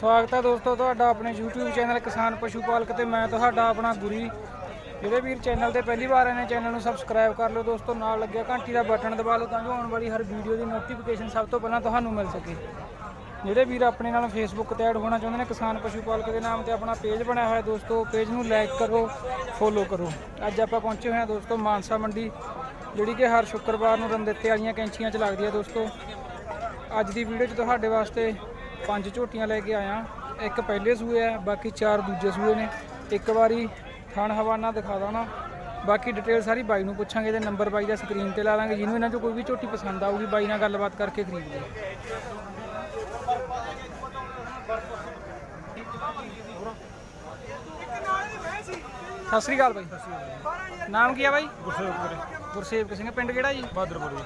ਸਵਾਗਤ ਹੈ ਦੋਸਤੋ ਤੁਹਾਡਾ ਆਪਣੇ YouTube ਚੈਨਲ ਕਿਸਾਨ ਪਸ਼ੂ ਪਾਲਕ ਤੇ ਮੈਂ ਤੁਹਾਡਾ ਆਪਣਾ ਗੁਰੀ। ਜਿਹੜੇ ਵੀਰ ਚੈਨਲ ਤੇ ਪਹਿਲੀ ਵਾਰ ਆਏ ਨੇ, ਚੈਨਲ ਨੂੰ ਸਬਸਕ੍ਰਾਈਬ ਕਰ ਲਓ ਦੋਸਤੋ, ਨਾਲ ਲੱਗਿਆ ਘੰਟੀ ਦਾ ਬਟਨ ਦਬਾ ਲਓ ਤਾਂ ਜੋ ਆਉਣ ਵਾਲੀ ਹਰ ਵੀਡੀਓ ਦੀ ਨੋਟੀਫਿਕੇਸ਼ਨ ਸਭ ਤੋਂ ਪਹਿਲਾਂ ਤੁਹਾਨੂੰ ਮਿਲ ਸਕੇ। ਜਿਹੜੇ ਵੀਰ ਆਪਣੇ ਨਾਲ ਫੇਸਬੁੱਕ ਤੇ ਐਡ ਹੋਣਾ ਚਾਹੁੰਦੇ ਨੇ, ਕਿਸਾਨ ਪਸ਼ੂ ਪਾਲਕ ਦੇ ਨਾਮ ਤੇ ਆਪਣਾ ਪੇਜ ਬਣਾਇਆ ਹੋਇਆ ਦੋਸਤੋ ਪੇਜ ਨੂੰ ਲਾਈਕ ਕਰੋ ਫੋਲੋ ਕਰੋ। ਅੱਜ ਆਪਾਂ ਪਹੁੰਚੇ ਹੋਏ ਹਾਂ ਦੋਸਤੋ ਮਾਨਸਾ ਮੰਡੀ, ਜਿਹੜੀ ਕਿ ਹਰ ਸ਼ੁੱਕਰਵਾਰ ਨੂੰ ਰੰਦਿੱਤੇ ਵਾਲੀਆਂ ਕੈਂਚੀਆਂ 'ਚ ਲੱਗਦੀ ਹੈ ਦੋਸਤੋ। ਅੱਜ ਦੀ ਵੀਡੀਓ 'ਚ ਤੁਹਾਡੇ ਵਾਸਤੇ ਪੰਜ ਝੋਟੀਆਂ ਲੈ ਕੇ ਆਇਆ। ਇੱਕ ਪਹਿਲੇ ਸੂਏ ਆ, ਬਾਕੀ ਚਾਰ ਦੂਜੇ ਸੂਏ ਨੇ। ਇੱਕ ਵਾਰੀ ਥਣ ਹਵਾਨਾ ਦਿਖਾ ਦਾਂ ਬਾਕੀ ਡਿਟੇਲ ਸਾਰੀ ਬਾਈ ਨੂੰ ਪੁੱਛਾਂਗੇ ਤੇ ਨੰਬਰ ਬਾਈ ਦਾ ਸਕਰੀਨ ਤੇ ਲਾ ਦਾਂਗੇ। ਜਿਹਨੂੰ ਇਹਨਾਂ 'ਚੋਂ ਕੋਈ ਵੀ ਝੋਟੀ ਪਸੰਦ ਆਊਗੀ, ਬਾਈ ਨਾਲ ਗੱਲਬਾਤ ਕਰਕੇ ਖਰੀਦ ਲਿਓ ਸਤਿ ਸ੍ਰੀ ਅਕਾਲ ਬਾਈ। ਨਾਮ ਕੀ ਆ ਬਾਈ? ਗੁਰਸੇਵਕਪੁਰੇ ਗੁਰਸੇਵਕ ਸਿੰਘ ਪਿੰਡ ਕਿਹੜਾ ਜੀ? ਬਾਦਰਪੁਰੇ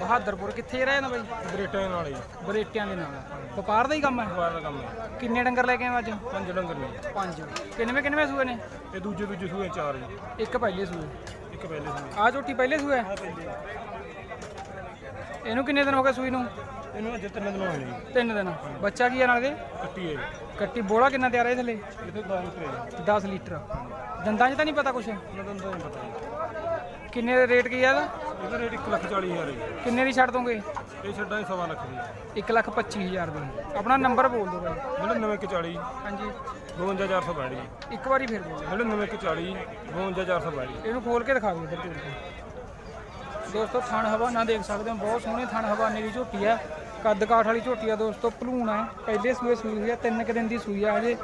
ਬਹਾਦਰਪੁਰ ਕਿੱਥੇ ਰਹਿ ਨਾ ਬਾਈ ਬਰੇਟੇ ਨਾਲ ਹੀ ਬਰੇਟਿਆਂ ਦੇ ਨਾਲ। ਵਪਾਰ ਦਾ ਹੀ ਕੰਮ ਹੈ? ਬਾਹਰ ਦਾ ਕੰਮ ਹੈ। ਕਿੰਨੇ ਡੰਗਰ ਲੈ ਕੇ ਆਏ ਅੱਜ? ਪੰਜ ਡੰਗਰ ਨੇ। ਪੰਜ। ਕਿੰਨਵੇਂ ਕਿੰਨਵੇਂ ਸੂਏ ਨੇ? ਇਹ ਦੂਜੇ ਦੂਜੇ ਸੂਏ ਚਾਰ ਜੀ। ਇੱਕ ਪਹਿਲੇ ਸੂਏ। ਇੱਕ ਪਹਿਲੇ ਸੂਏ। ਆ ਝੋਟੀ ਪਹਿਲੇ ਸੂਏ? ਆ ਪਹਿਲੇ ਇਹਨੂੰ ਕਿੰਨੇ ਦਿਨ ਹੋ ਗਏ ਸੂਈ ਨੂੰ? ਇਹਨੂੰ ਅੱਜ ਤਿੰਨ ਦਿਨ ਹੋਏ ਨੇ ਜੀ। ਤਿੰਨ ਦਿਨ। ਬੱਚਾ ਕੀ ਆ ਨਾਲ ਦੇ? ਕੱਟੀ ਹੈ ਜੀ। ਕੱਟੀ। ਬੋਲਾ ਕਿੰਨਾ ਤਿਆਰ ਹੈ ਥੱਲੇ ਇਹ ਤੇ 10 ਰੁਪਏ ਜੀ। 10 ਲੀਟਰ। ਦੰਦਾਂ 'ਚ ਤਾਂ ਨਹੀਂ ਪਤਾ ਕੁਛ? ਤੁਹਾਨੂੰ ਨਹੀਂ ਪਤਾ ਜੀ। ਕਿੰਨੇ ਦਾ ਰੇਟ ਕੀ ਆ ਇਹਦਾ? ਇਹਦਾ ਰੇਟ 1 ਲੱਖ 40 ਹਜ਼ਾਰ ਹੈ ਜੀ। ਕਿੰਨੇ ਦੀ ਛੱਡ ਦੋਗੇ? ਇਹ ਛੱਡਾਂ ਹੀ ਸਵਾ ਲੱਖ ਦੀ। 1 ਲੱਖ 25 ਹਜ਼ਾਰ ਦੀ। ਆਪਣਾ ਨੰਬਰ ਬੋਲ ਦਿਓ ਬਾਈ। 9940 ਹਾਂਜੀ। 52462 ਜੀ ਇੱਕ ਵਾਰੀ ਫੇਰ ਬੋਲ 9940 52462 ਇਹਨੂੰ ਖੋਲ ਕੇ ਦਿਖਾ ਦਿਓ ਇੱਧਰ ਕੇ ਦੋਸਤੋ ਥਣ ਹਵਾਨਾ ਦੇਖ ਸਕਦੇ ਹੋ। ਬਹੁਤ ਸੋਹਣੇ ਥਣ ਹਵਾਨੇ ਦੀ ਝੋਟੀ ਹੈ ਕੱਦ ਕਾਠ ਵਾਲੀ ਝੋਟੀ ਆ ਦੋਸਤੋ ਭਲੂਣ ਹੈ ਪਹਿਲੇ ਸੂਏ ਸੂਈ ਹੋਈ ਆ ਤਿੰਨ ਕੁ ਦਿਨ ਦੀ ਸੂਈ ਆ ਹਜੇ।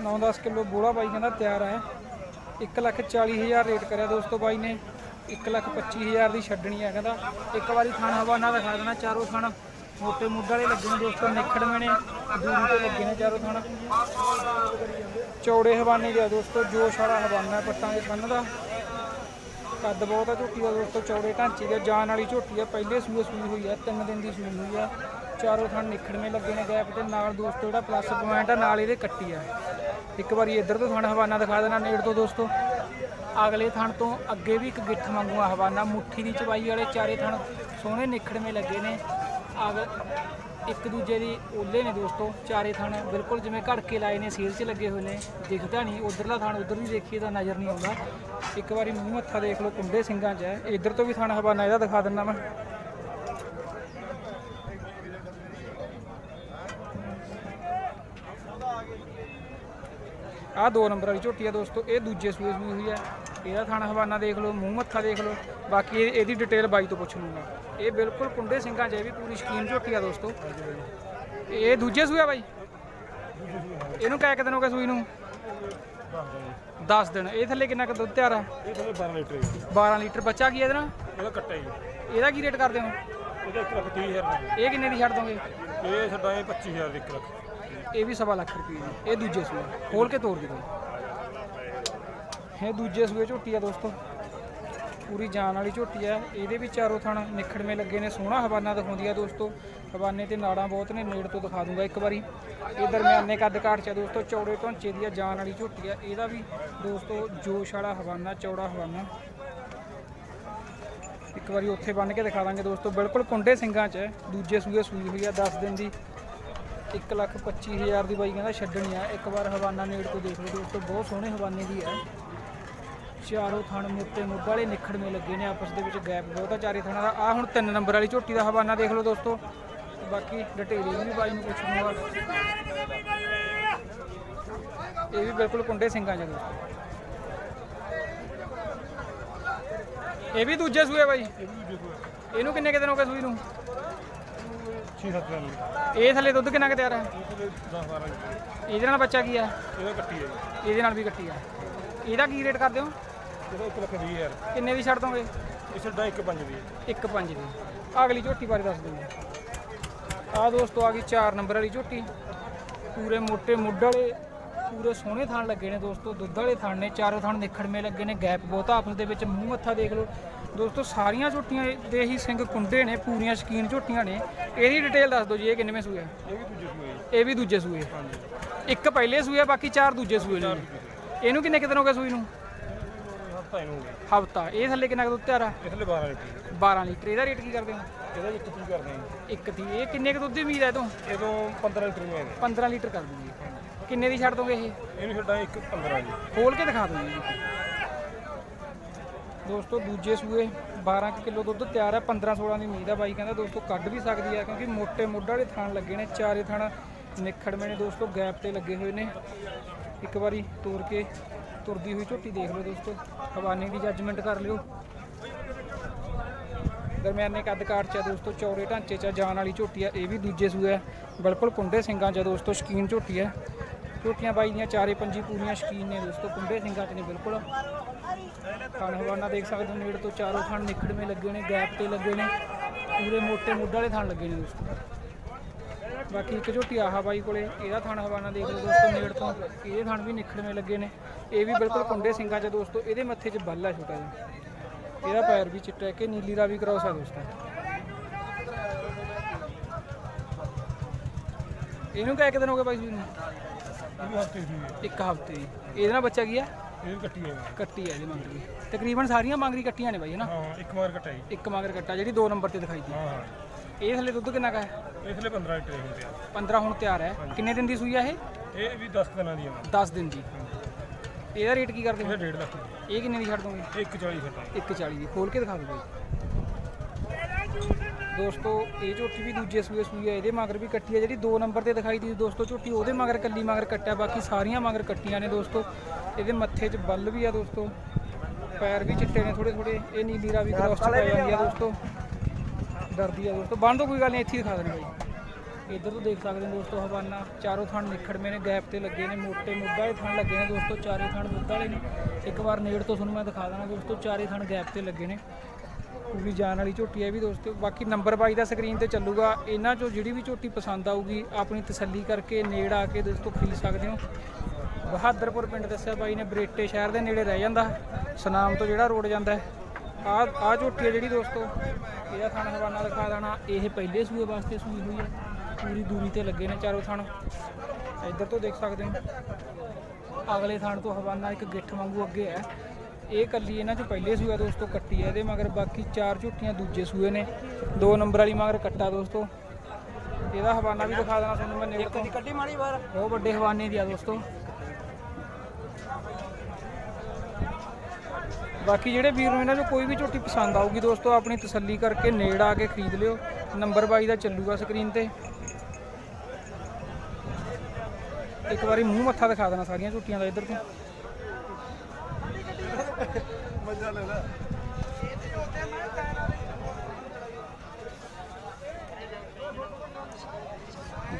9-10 ਕਿਲੋ ਬੋਲਾ ਬਾਈ ਕਹਿੰਦਾ ਤਿਆਰ ਹੈ 1 ਲੱਖ 40 ਹਜ਼ਾਰ ਰੇਟ ਕਰਿਆ ਦੋਸਤੋ ਬਾਈ ਨੇ। 1 ਲੱਖ 25 ਹਜ਼ਾਰ ਦੀ ਛੱਡਣੀ ਹੈ ਕਹਿੰਦਾ। ਇੱਕ ਵਾਰੀ ਥਣ ਹਵਾਨਾ ਦਿਖਾ ਦੇਣਾ ਚਾਰੋਂ ਥਣ। ਮੋਟੇ ਮੁੱਢ ਵਾਲੇ ਲੱਗੇ ਨੇ ਦੋਸਤੋ ਨਿਖੜਵੇਂ ਨੇ। ਦੂਰੀ ਤੇ ਲੱਗੇ ਨੇ ਚਾਰੋਂ ਥਣ। ਚੌੜੇ ਹਵਾਨੇ ਦੇ ਦੋਸਤੋ ਜੋਸ਼ ਵਾਲਾ ਹਵਾਨਾ ਹੈ ਪੱਟਾਂ ਦੇ ਕੰਨ ਦਾ। ਕੱਦ ਬਹੁਤ ਆ ਝੋਟੀ ਦਾ ਦੋਸਤੋ ਚੌੜੇ ਢਾਂਚੇ ਦੇ ਆ, ਜਾਨ ਵਾਲੀ ਝੋਟੀ ਆ ਪਹਿਲੇ ਸੂਏ ਸੂਈ ਹੋਈ ਆ ਤਿੰਨ ਦਿਨ ਦੀ ਸੂਈ ਹੋਈ ਆ। ਚਾਰੋਂ ਥਣ ਨਿਖੜਵੇਂ ਲੱਗੇ ਨੇ ਗੈਪ ਤੇ। ਨਾਲ ਦੋਸਤੋ ਜਿਹੜਾ ਪਲੱਸ ਪੁਆਇੰਟ ਆ ਨਾਲ ਇਹਦੇ ਕੱਟੀ ਆ। ਇੱਕ ਵਾਰੀ ਇੱਧਰ ਤੋਂ ਥਣ ਹਵਾਨਾ ਦਿਖਾ ਦੇਣਾ ਨੇੜ ਤੋਂ ਦੋਸਤੋ। ਅਗਲੇ ਥਣ ਤੋਂ ਅੱਗੇ ਵੀ ਇੱਕ ਗਿੱਠ ਵਾਂਗੂ ਆ ਹਵਾਨਾ। ਮੁੱਠੀ ਦੀ ਚਵਾਈ ਵਾਲੇ ਚਾਰੇ ਥਣ ਸੋਹਣੇ ਨਿਖੜਵੇਂ ਲੱਗੇ ਨੇ। ਅਗ ਇੱਕ ਦੂਜੇ ਦੀ ਓਲੇ ਨੇ ਦੋਸਤੋ। ਚਾਰੇ ਥਣ ਬਿਲਕੁਲ ਜਿਵੇਂ ਘੜ ਕੇ ਲਾਏ ਨੇ, ਸੀਲ 'ਚ ਲੱਗੇ ਹੋਏ ਨੇ। ਦਿਖਦਾ ਨਹੀਂ, ਉਧਰਲਾ ਥਣ ਉਧਰ ਵੀ ਦੇਖੀਏ ਤਾਂ ਨਜ਼ਰ ਨਹੀਂ ਆਉਂਦਾ। ਇੱਕ ਵਾਰੀ ਮੂੰਹ ਮੱਥਾ ਦੇਖ ਲਓ, ਕੁੰਡੇ ਸਿੰਘਾਂ 'ਚ ਹੈ। ਇੱਧਰ ਤੋਂ ਵੀ ਥਣ ਹਵਾਨਾ, ਇਹਦਾ ਦਿਖਾ ਦਿੰਦਾ ਮੈਂ। ਆਹ ਦੋ ਨੰਬਰ ਵਾਲੀ ਝੋਟੀ ਆ ਦੋਸਤੋ, ਇਹ ਦੂਜੇ ਸੂਏ ਸੂਈ ਹੋਈ ਹੈ। ਇਹਦਾ ਥਾਣਾ ਹਵਾਨਾ ਦੇਖ ਲਓ ਮੂੰਹ ਮੱਥਾ ਦੇਖ ਲਓ ਬਾਕੀ ਇਹ- ਇਹਦੀ ਡਿਟੇਲ ਬਾਈ ਤੋਂ ਪੁੱਛ ਲੂੰਗਾ ਇਹ ਬਿਲਕੁਲ ਕੁੰਡੇ ਸਿੰਘਾਂ 'ਚ ਇਹ ਵੀ ਪੂਰੀ ਸ਼ਕੀਨ ਝੋਟੀ ਆ ਦੋਸਤੋ। ਇਹ ਦੂਜੇ ਸੂਏ ਆ ਬਾਈ? ਇਹਨੂੰ ਕਹਿ ਕੇ ਦਿਨ ਹੋ ਗਏ ਸੂਈ ਨੂੰ? 10 ਦਿਨ। ਇਹ ਥੱਲੇ ਕਿੰਨਾ ਕੁ ਦੁੱਧ ਤਿਆਰ ਆ? ਇਹ ਥੱਲੇ 12 ਲੀਟਰ ਹੈ ਜੀ। 12 ਲੀਟਰ ਬੱਚਾ ਕੀ ਹੈ ਇਹਦੇ? ਨਾਲ ਇਹਦਾ ਕੱਟਾ ਜੀ ਇਹਦਾ ਕੀ ਰੇਟ ਕਰਦੇ ਹੋ? ਇਹਦਾ 1 ਲੱਖ 30 ਹਜ਼ਾਰ ਦਾ। ਇਹ ਕਿੰਨੇ ਦੀ ਛੱਡ ਦੋਗੇ? ਇਹ ਛੱਡਾਂ ਇਹ 25 ਹਜ਼ਾਰ ਦੀ 1 ਲੱਖ। ਇਹ ਵੀ ਸਵਾ ਲੱਖ ਰੁਪਏ ਦੀ। ਇਹ ਦੂਜੇ ਸੂਏ। ਖੋਲ ਕੇ ਤੋੜ ਦਿਓ ਇਹ ਦੂਜੇ ਸੂਏ ਝੋਟੀ ਆ ਦੋਸਤੋ। ਪੂਰੀ ਜਾਨ ਵਾਲੀ ਝੋਟੀ ਆ। ਇਹਦੇ ਵੀ ਚਾਰੋਂ ਥਣ ਨਿਖੜਵੇਂ ਲੱਗੇ ਨੇ। ਸੋਹਣਾ ਹਵਾਨਾ ਦਿਖਾਉਂਦੀ ਆ ਦੋਸਤੋ। ਹਵਾਨੇ ਤੇ ਨਾੜਾਂ ਬਹੁਤ ਨੇ। ਨੇੜ ਤੋਂ ਦਿਖਾ ਦੂੰਗਾ ਇੱਕ ਵਾਰੀ। ਇਹ ਦਰਮਿਆਨੇ ਕੱਦ ਕਾਠ ਚ ਆ ਦੋਸਤੋ। ਚੌੜੇ ਢਾਂਚੇ ਦੀ ਆ ਜਾਨ ਵਾਲੀ ਝੋਟੀ ਆ। ਇਹਦਾ ਵੀ ਦੋਸਤੋ ਜੋਸ਼ ਵਾਲਾ ਹਵਾਨਾ, ਚੌੜਾ ਹਵਾਨਾ। ਇੱਕ ਵਾਰੀ ਉੱਥੇ ਬੰਨ ਕੇ ਦਿਖਾ ਦਾਂਗੇ ਦੋਸਤੋ। ਬਿਲਕੁਲ ਕੁੰਡੇ ਸਿੰਘਾਂ 'ਚ ਹੈ। ਦੂਜੇ ਸੂਏ ਸੂਈ ਹੋਈ ਆ 10 ਦਿਨ ਦੀ। 1 ਲੱਖ 25 ਹਜ਼ਾਰ ਦੀ ਬਾਈ ਕਹਿੰਦਾ ਛੱਡਣੀ ਆ। ਇੱਕ ਵਾਰ ਹਵਾਨਾ ਨੇੜ ਤੋਂ ਦੇਖ ਲਓ ਦੋਸਤੋ। ਬਹੁਤ ਸੋਹਣੇ ਹਵਾਨੇ ਦੀ ਹੈ ਚਾਰੋਂ ਥਣ ਮੋਟੇ ਮੁੱਢ ਵਾਲੇ ਨਿਖੜਵੇਂ ਲੱਗੇ ਨੇ ਆਪਸ ਦੇ ਵਿੱਚ ਗੈਪ ਬਹੁਤ ਆ ਚਾਰੇ ਥਣਾਂ ਦਾ। ਆ ਹੁਣ 3 ਨੰਬਰ ਵਾਲੀ ਝੋਟੀ ਦਾ ਹਵਾਨਾ ਦੇਖ ਲਓ ਦੋਸਤੋ। ਬਾਕੀ ਡਿਟੇਲ ਵੀ ਬਾਈ ਨੂੰ ਪੁੱਛ ਲੂੰਗਾ ਇਹ ਵੀ ਬਿਲਕੁਲ ਕੁੰਡੇ ਸਿੰਘਾਂ ਦੋਸਤੋ ਇਹ ਵੀ ਦੂਜੇ ਸੂਏ ਬਾਈ? ਇਹਨੂੰ ਕਿੰਨੇ ਕੁ ਦਿਨ ਹੋ ਗਏ ਸੂਈ ਨੂੰ? 6-7 ਦਿਨ ਇਹ ਥੱਲੇ ਦੁੱਧ ਕਿੰਨਾ ਕੁ ਤਿਆਰ ਹੈ? ਇਹ ਥੱਲੇ 10-12 ਲੀਟਰ ਇਹਦੇ ਨਾਲ ਬੱਚਾ ਕੀ ਆ ਇਹਦਾ ਕੱਟੀ ਹੈ। ਇਹਦੇ ਨਾਲ ਵੀ ਕੱਟੀ ਆ ਇਹਦਾ ਕੀ ਰੇਟ ਕਰਦੇ ਹੋ? ਇਹਦਾ 1 ਲੱਖ 20 ਹਜ਼ਾਰ। ਕਿੰਨੇ ਦੀ ਛੱਡ ਦੋਗੇ? ਇਹ ਛੱਡਾਂ 1.5 ਦੀ। ਇੱਕ ਪੰਜ ਦੀ। ਅਗਲੀ ਝੋਟੀ ਬਾਰੇ ਦੱਸ ਦਿੰਦੇ ਆ ਦੋਸਤੋ ਆ ਗਈ 4 ਨੰਬਰ ਵਾਲੀ ਝੋਟੀ। ਪੂਰੇ ਮੋٹے ਮੁੱਢ ਵਾਲੇ ਪੂਰੇ ਸੋਹਣੇ ਥਣ ਲੱਗੇ ਨੇ ਦੋਸਤੋ। ਦੁੱਧ ਵਾਲੇ ਥਣ ਨੇ ਚਾਰੋਂ ਥਣ ਨਿਖੜਵੇਂ ਲੱਗੇ ਨੇ। ਗੈਪ ਬਹੁਤ ਆਪਸ ਦੇ ਵਿੱਚ ਮੂੰਹ ਮੱਥਾ ਦੇਖ ਲਓ। ਦੋਸਤੋ ਸਾਰੀਆਂ ਝੋਟੀਆਂ ਦੇ ਹੀ ਸਿੰਘ ਕੁੰਡੇ ਨੇ ਪੂਰੀਆਂ ਸ਼ਕੀਨ ਝੋਟੀਆਂ ਨੇ। ਇਹਦੀ ਡਿਟੇਲ ਦੱਸ ਦਿਓ ਜੀ ਇਹ ਕਿੰਨੇਵੇਂ ਸੂਏ? ਆ? ਇਹ ਵੀ ਦੂਜੇ ਸੂਏ ਜੀ। ਇਹ ਵੀ ਦੂਜੇ ਸੂਏ। ਹਾਂਜੀ। ਇੱਕ ਪਹਿਲੇ ਸੂਏ ਆ, ਬਾਕੀ ਚਾਰ ਦੂਜੇ ਸੂਏ ਨੇ। ਇਹਨੂੰ ਕਿੰਨੇ ਕਿਤੇ ਹੋ ਗਏ ਸੂਈ ਨੂੰ? ਹਫਤਾ ਇਹਨੂੰ ਹੋ ਗਿਆ। ਹਫਤਾ। ਇਹ ਥੱਲੇ ਕਿੰਨਾ ਕੁ ਦੁੱਧ ਤਿਆਰ ਆ? ਇਸ ਲਈ 12 ਲੀਟਰ। 12 ਲੀਟਰ। ਇਹਦਾ ਰੇਟ ਕੀ ਕਰਦੇ ਹੋ? ਇਹਦਾ ਇੱਕ ਕੀ ਕਰਦੇ ਆ ਇੱਕ ਦੀ। ਇਹ ਕਿੰਨੇ ਕੁ ਦੁੱਧ ਦੀ ਉਮੀਦ ਹੈ ਤੋਂ ਇਹ ਤੋਂ? 15 ਲੀਟਰ ਨੂੰ ਆਏਗਾ 15 ਲੀਟਰ ਕਰ ਦੂਗੀ ਕਿੰਨੇ ਦੀ ਛੱਡ ਦੋਗੇ ਇਹ? ਇਹਨੂੰ ਛੱਡਾਂ ਇੱਕ 15 ਜੀ ਖੋਲ ਕੇ ਦਿਖਾ ਜੀ। ਦੋਸਤੋ ਦੂਜੇ ਸੂਏ 12 ਕੁ ਕਿਲੋ ਦੁੱਧ ਤਿਆਰ ਹੈ 15 16 ਦੀ ਉਮੀਦ ਹੈ ਬਾਈ। ਕਹਿੰਦਾ ਦੋਸਤੋ ਕੱਢ ਵੀ ਸਕਦੀ ਹੈ ਕਿਉਂਕਿ ਮੋٹے ਮੁੱਢ ਵਾਲੇ ਥਣ ਲੱਗੇ ਨੇ। ਚਾਰੇ ਥਣ ਨਿਖੜਵੇਂ ਨੇ। ਦੋਸਤੋ ਗੈਪ ਤੇ ਲੱਗੇ ਹੋਏ ਨੇ। ਇੱਕ ਵਾਰੀ ਤੋੜ ਕੇ ਤੁਰਦੀ ਹੋਈ ਝੋਟੀ ਦੇਖ ਲਓ ਦੋਸਤੋ ਹਵਾਨੇ ਦੀ ਜੱਜਮੈਂਟ ਕਰ ਲਿਓ। ਦਰਮਿਆਨੇ ਕੱਦ ਕਾਠ ਚ ਆ ਦੋਸਤੋ ਚੌੜੇ ਢਾਂਚੇ ਚ ਆ, ਜਾਨ ਵਾਲੀ ਝੋਟੀ ਆ ਇਹ ਵੀ ਦੂਜੇ ਸੂਏ ਆ। ਬਿਲਕੁਲ ਕੁੰਡੇ ਸਿੰਘਾਂ ਚ ਦੋਸਤੋ ਸ਼ਕੀਨ ਝੋਟੀ ਆ। ਝੋਟੀਆਂ ਬਾਈ ਦੀਆਂ ਚਾਰੇ ਪੰਜੀ ਪੂਰੀਆਂ ਸ਼ਕੀਨ ਨੇ ਦੋਸਤੋ ਕੁੰਡੇ ਸਿੰਘਾਂ ਚ ਨੇ ਬਿਲਕੁਲ। ਥਣ ਹਵਾਨਾ ਦੇਖ ਸਕਦੇ ਹੋ ਨੇੜ ਤੋਂ ਚਾਰੋਂ ਥਣ ਨਿਖੜਵੇਂ ਲੱਗੇ ਨੇ ਗੈਪ ਤੇ ਲੱਗੇ ਨੇ। ਪੂਰੇ ਮੋਟੇ ਮੁੱਢ ਵਾਲੇ ਥਣ ਲੱਗੇ ਨੇ ਦੋਸਤੋ। ਬਾਕੀ ਇੱਕ ਝੋਟੀ ਆਹਾ ਬਾਈ ਕੋਲੇ ਇਹਦਾ ਥਣ ਹਵਾਨਾ ਦੇਖ ਲਓ ਦੋਸਤੋ ਨੇੜ ਤੋਂ ਇਹਦੇ ਥਣ ਵੀ ਨਿਖੜਵੇਂ ਲੱਗੇ ਨੇ। ਇਹ ਵੀ ਬਿਲਕੁਲ ਕੁੰਡੇ ਸਿੰਘਾਂ ਚ ਦੋਸਤੋ ਇਹਦੇ ਮੱਥੇ 'ਚ ਬੱਲ ਆ ਛੋਟਾ ਜਿਹਾ। ਇਹਦਾ ਪੈਰ ਵੀ ਚਿੱਟਾ ਹੈ ਕਿ ਨੀਲੀ ਦਾ ਵੀ ਕਰਾਉਸ ਆ ਦੋਸਤੋ। ਇਹਨੂੰ ਕਹਿ ਦਿਨ ਹੋ ਗਏ ਬਾਈ ਜੀ ਨੂੰ? ਇਹ ਵੀ ਹਫ਼ਤੇ ਦੀ ਹੈ। ਇੱਕ ਹਫ਼ਤੇ ਦੀ। ਇਹਦੇ ਨਾਲ ਬੱਚਾ ਕੀ ਆ? ਇਹ ਕੱਟੀ ਹੈ ਕੱਟੀ ਆ ਇਹਦੀ ਮੰਗਰੀ ਤਕਰੀਬਨ ਸਾਰੀਆਂ ਮੰਗਰੀ ਕੱਟੀਆਂ ਨੇ ਬਾਈ ਹਨਾ ਹਾਂ ਇੱਕ ਮਾਰ ਕੱਟਾ ਜੀ ਇੱਕ ਮਗਰ ਕੱਟਾ ਜਿਹੜੀ 2 ਨੰਬਰ ਤੇ ਦਿਖਾਈ ਦੀ ਹਾਂ ਹਾਂ। ਇਹ ਥੱਲੇ ਦੁੱਧ ਕਿੰਨਾ ਕਾ ਹੈ? ਇਸ ਲਈ 15 ਲੀਟਰ ਹੁੰਦੇ ਆ। 15 ਹੁਣ ਤਿਆਰ ਹੈ। ਕਿੰਨੇ ਦਿਨ ਦੀ ਸੂਈ ਆ ਇਹ? ਇਹ ਵੀ 10 ਦਿਨਾਂ ਦੀ ਆ 10 ਦਿਨ ਦੀ। ਇਹਦਾ ਰੇਟ ਕੀ ਕਰਦੇ ਹੋ? ਇਹ 1.5 ਲੱਖ ਦੀ ਇਹ ਕਿੰਨੇ ਦੀ ਛੱਡ ਦੋਗੇ? 140 ਛੱਡਾਂ 140 ਦੀ। ਖੋਲ ਕੇ ਦਿਖਾ ਦਿਓ ਬਾਈ। ਦੋਸਤੋ ਇਹ ਝੋਟੀ ਵੀ ਦੂਜੇ ਸੂਏ ਸੂਈ ਹੈ ਇਹਦੇ ਮਗਰ ਵੀ ਕੱਟੀ ਹੈ ਜਿਹੜੀ 2 ਨੰਬਰ ਤੇ ਦਿਖਾਈ ਦੀ ਦੋਸਤੋ ਝੋਟੀ ਉਹਦੇ ਮਗਰ ਕੱਲੀ ਮਗਰ ਕੱਟਿਆ। ਬਾਕੀ ਸਾਰੀਆਂ ਮਗਰ ਕੱਟੀਆਂ ਨੇ ਦੋਸਤੋ। ਇਹਦੇ ਮੱਥੇ 'ਚ ਬੱਲ ਵੀ ਆ ਦੋਸਤੋ। ਪੈਰ ਵੀ ਚਿੱਟੇ ਨੇ ਥੋੜੇ ਥੋੜੇ ਇਹ ਨੀਲੀ ਰਾਵੀ ਕ੍ਰਾਸ 'ਚ ਪੈ ਜਾਂਦੀ ਆ ਦੋਸਤੋ। ਡਰਦੀ ਆ ਦੋਸਤੋ ਬੰਨ ਤੋਂ ਕੋਈ ਗੱਲ ਨਹੀਂ, ਇੱਥੇ ਹੀ ਦਿਖਾ ਦੇਣਾ ਬਾਈ ਇੱਧਰ ਤੋਂ ਦੇਖ ਸਕਦੇ ਹੋ ਦੋਸਤੋ, ਹਵਾਨਾ, ਚਾਰੋਂ ਥਣ ਨਿਖੜਵੇਂ ਨੇ ਗੈਪ ਤੇ ਲੱਗੇ ਨੇ, ਮੋਟੇ ਮੁੱਢ ਵਾਲੇ ਥਣ ਲੱਗੇ ਨੇ ਦੋਸਤੋ, ਚਾਰੇ ਥਣ ਦੁੱਧ ਵਾਲੇ ਨੇ। ਇੱਕ ਵਾਰ ਨੇੜ ਤੋਂ ਤੁਹਾਨੂੰ ਮੈਂ ਦਿਖਾ ਦਾਂਗਾ ਦੋਸਤੋ, ਚਾਰੇ ਥਣ ਗੈਪ ਤੇ ਲੱਗੇ ਨੇ। ਪੂਰੀ ਜਾਣ ਵਾਲੀ ਝੋਟੀ ਹੈ ਵੀ ਦੋਸਤੋ, ਬਾਕੀ ਨੰਬਰ ਬਾਈ ਦਾ ਸਕਰੀਨ ਤੇ ਚੱਲੂਗਾ। ਇਹਨਾਂ ਚੋਂ ਜਿਹੜੀ ਵੀ ਝੋਟੀ ਪਸੰਦ ਆਊਗੀ, ਆਪਣੀ ਤਸੱਲੀ ਕਰਕੇ ਨੇੜ ਆ ਕੇ ਦੋਸਤੋ ਖਰੀਦ ਸਕਦੇ ਹੋ। ਬਹਾਦਰਪੁਰ ਪਿੰਡ ਦੱਸਿਆ ਬਾਈ ਨੇ, ਬਰੇਟੇ ਸ਼ਹਿਰ ਦੇ ਨੇੜੇ ਰਹਿ ਜਾਂਦਾ। ਸਨਾਮ ਤੋਂ ਜਿਹੜਾ ਰੋਡ ਜਾਂਦਾ ਹੈ। ਆ ਆ ਝੋਟੀ ਹੈ ਜਿਹੜੀ ਦੋਸਤੋ ਇਹਦਾ ਥਣ ਹਵਾਨਾ ਦਿਖਾ ਦੇਣਾ। ਇਹ ਪਹਿਲੇ ਸੂਏ ਵਾਸਤੇ ਸੂਈ ਹੋਈ ਹੈ ਪੂਰੀ ਦੂਰੀ ਤੇ ਲੱਗੇ ਨੇ ਚਾਰੋਂ ਥਣ। ਇੱਧਰ ਤੋਂ ਦੇਖ ਸਕਦੇ ਹੋ। ਅਗਲੇ ਥਣ ਤੋਂ ਹਵਾਨਾ ਇੱਕ ਗਿੱਠ ਵਾਂਗੂ ਅੱਗੇ ਹੈ। ਇਹ ਕੱਲੀ ਇਹਨਾਂ ਚ ਪਹਿਲੇ ਸੂਆ ਦੋਸਤੋ ਕੱਟੀ ਹੈ ਇਹਦੇ ਮਗਰ ਬਾਕੀ ਚਾਰ ਝੋਟੀਆਂ ਦੂਜੇ ਸੂਏ ਨੇ। ਦੋ ਨੰਬਰ ਵਾਲੀ ਮਗਰ ਕੱਟਾ ਦੋਸਤੋ। ਇਹਦਾ ਹਵਾਨਾ ਵੀ ਦਿਖਾ ਦੇਣਾ ਤੁਹਾਨੂੰ ਮੈਂ ਨੇੜੇ ਤੋਂ। ਕੱਟੀ ਮਾੜੀ ਬਾਹਰ ਬਹੁਤ ਵੱਡੇ ਹਵਾਨੇ ਦੀ ਆ ਦੋਸਤੋ। ਬਾਕੀ ਜਿਹੜੇ ਵੀਰ ਨੂੰ ਇਹਨਾਂ ਚੋਂ ਕੋਈ ਵੀ ਝੋਟੀ ਪਸੰਦ ਆਊਗੀ ਦੋਸਤੋ ਆਪਣੀ ਤਸੱਲੀ ਕਰਕੇ ਨੇੜ ਆ ਕੇ ਖਰੀਦ ਲਿਓ। ਨੰਬਰ 22 ਦਾ ਚੱਲੂਗਾ ਸਕਰੀਨ ਤੇ। ਇੱਕ ਵਾਰੀ ਮੂੰਹ ਮੱਥਾ ਦਿਖਾ ਦੇਣਾ ਸਾਰੀਆਂ ਝੋਟੀਆਂ ਦਾ ਇੱਧਰ ਤੋਂ। ਮਜ਼ਾ ਲੈ ਲੈ।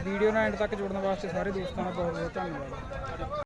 ਵੀਡੀਓ ਨਾਲ ਐਂਡ ਤੱਕ ਜੁੜਨ ਵਾਸਤੇ ਸਾਰੇ ਦੋਸਤਾਂ ਦਾ ਬਹੁਤ ਬਹੁਤ ਧੰਨਵਾਦ।